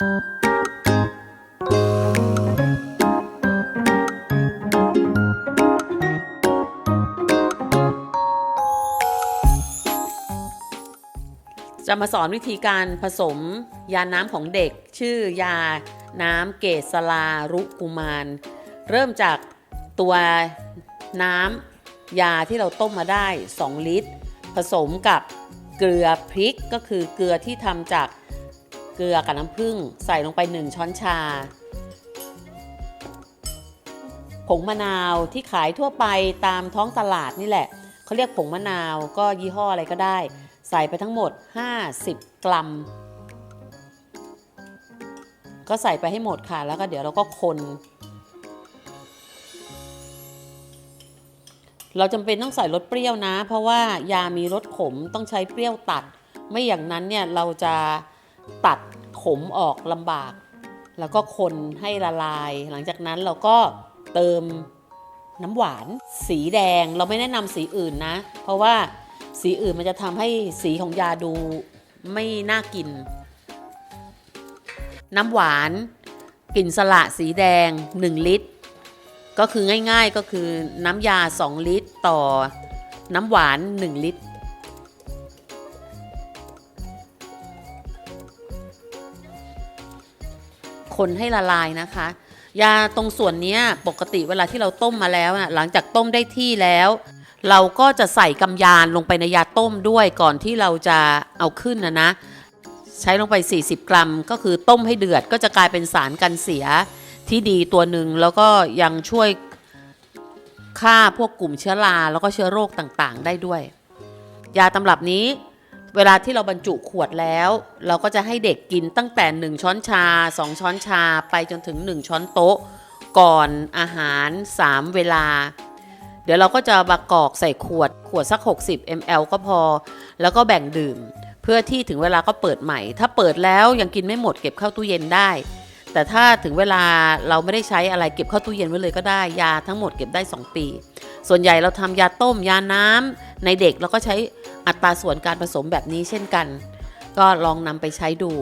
จะมาสอนวิธีการผสมยาน้ำของเด็ก ชื่อยาน้ำเกสลารุกุมาร เริ่มจากตัวน้ำยาที่เราต้มมาได้ 2 ลิตร ผสมกับเกลือพริกก็คือเกลือที่ทำจาก เกลือกับน้ำผึ้งใส่ลงไป 1 ช้อนชา ผงมะนาวที่ขายทั่วไปตามท้องตลาดนี่แหละ เขาเรียกผงมะนาวก็ยี่ห้ออะไรก็ได้ ใส่ไปทั้งหมด 50 กรัม ก็ใส่ไปให้หมดค่ะ แล้วก็เดี๋ยวเราก็คน เราจำเป็นต้องใส่รสเปรี้ยวนะ เพราะว่ายามีรสขมต้องใช้เปรี้ยวตัด ไม่อย่างนั้นเนี่ยเราจะตัด ขมออกลำบาก แล้วก็คนให้ละลาย หลังจากนั้นเราก็เติมน้ำหวานสีแดงเราไม่แนะนำสีอื่นนะ เพราะว่าสีอื่นมันจะทำให้สีของยาดูไม่น่ากิน น้ำหวานกลิ่นสละสีแดง 1 ลิตร ก็คือง่ายๆก็คือน้ำยา 2 ลิตร ต่อน้ำหวาน 1 ลิตร คนให้ละลายนะคะ ยาตรงส่วนนี้ปกติเวลาที่เราต้มมาแล้วนะหลังจากต้มได้ที่แล้ว เราก็จะใส่กำยานลงไปในยาต้มด้วยก่อนที่เราจะเอาขึ้นนะนะ ใช้ลงไป 40 กรัม ก็คือต้มให้เดือดก็จะกลายเป็นสารกันเสียที่ดีตัวหนึ่งแล้วก็ยังช่วยฆ่าพวกกลุ่มเชื้อราแล้วก็เชื้อโรคต่างๆ ได้ด้วย ยาตำรับนี้ เวลาที่เราบรรจุขวดแล้ว เราก็จะให้เด็กกินตั้งแต่ 1 ช้อนชา 2 ช้อนชาไปจนถึง 1 ช้อนโต๊ะ ก่อนอาหาร 3 เวลา เดี๋ยวเราก็จะบากอกใส่ขวดขวดสัก 60 ml ก็พอ แล้วก็แบ่งดื่ม เพื่อที่ถึงเวลาก็เปิดใหม่ ถ้าเปิดแล้วยังกินไม่หมดเก็บเข้าตู้เย็นได้ แต่ถ้าถึงเวลาเราไม่ได้ใช้อะไรเก็บเข้าตู้เย็นไว้เลยก็ได้ยาทั้งหมดเก็บได้ 2 ปี ส่วนใหญ่เราทำยาต้มยาน้ำในเด็กเราก็ใช้ อัตราส่วนการผสมแบบนี้เช่นกัน ก็ลองนำไปใช้ดู